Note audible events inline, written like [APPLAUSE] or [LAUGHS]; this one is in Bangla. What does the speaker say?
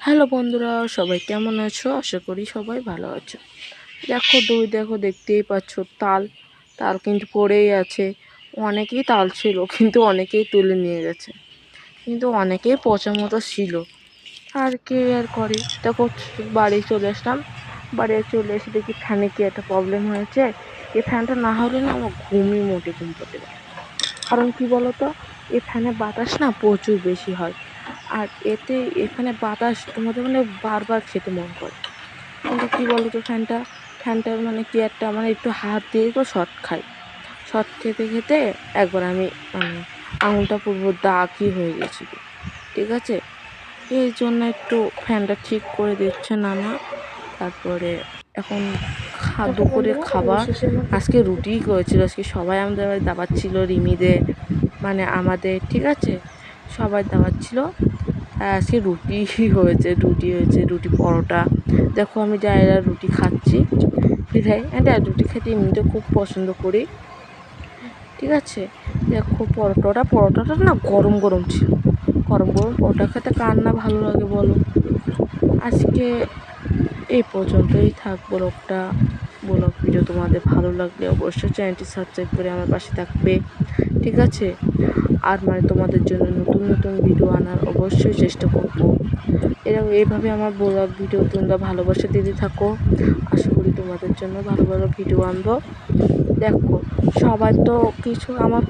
হ্যালো বন্ধুরা, সবাই কেমন আছো? আশা করি সবাই ভালো আছো। দেখো, দুই দেখো, দেখতেই পাচ্ছ, তাল। তাল কিন্তু পড়েই আছে। অনেকেই তাল ছিল, কিন্তু অনেকেই তুলে নিয়ে গেছে। কিন্তু অনেকেই পচা মতো ছিল। আর কে আর করে? দেখো, বাড়ি চলে আসলাম। বাড়ি চলে এসে দেখি ফ্যানে কি একটা প্রবলেম হয়েছে। এই ফ্যানটা না হলে না আমার ঘুমই মোটে ঘুম পড়তে পারে কারণ কি বলতো? এই ফ্যানে বাতাস না প্রচুর বেশি হয়। আর এতে এখানে বাতাস তোমাদের মানে বারবার খেতে মন করে। কিন্তু কী বলো তো ফ্যানটা ফ্যানটার মানে কি একটা মানে একটু হাত দিয়ে তো শর্ট খাই। শর্ট খেতে খেতে একবার আমি মানে আঙুলটা পুরো দাগই হয়ে গেছিল ঠিক আছে? এই জন্য একটু ফ্যানটা ঠিক করে দিচ্ছে না না তারপরে এখন দুপুরে খাবার। আজকে রুটিই করেছিল আজকে সবাই আমাদের দাবার ছিল রিমিদের মানে আমাদের ঠিক আছে? সবাই দাবার ছিল। আজকে রুটি [LAUGHS] হয়েছে রুটি হয়েছে, রুটি পরোটা। দেখো আমি ডায়রা রুটি খাচ্ছি। বিধায় আমি ডায়রা রুটি খেতে এমনিতে খুব পছন্দ করি। ঠিক আছে? দেখো পরোটাটা পরোটাটা না গরম গরম ছিল। গরম গরম পরোটা খেতে কার না ভালো লাগে বলো? আজকে এই পর্যন্তই থাক ব্লগটা। ব্লগ ভিডিও তোমাদের ভালো লাগলে অবশ্যই চ্যানেলটি সাবস্ক্রাইব করে আমার পাশে থাকবে। ঠিক আছে? আর মানে তোমাদের জন্য নতুন নতুন ভিডিও আনার অবশ্যই চেষ্টা করব। এরকম এইভাবে আমার ব্লগ ভিডিও তোমরা ভালোবাসা দিতে থাকো। আশা করি তোমাদের জন্য ভালো ভালো ভিডিও আনব। দেখো সবার তো কিছু আমার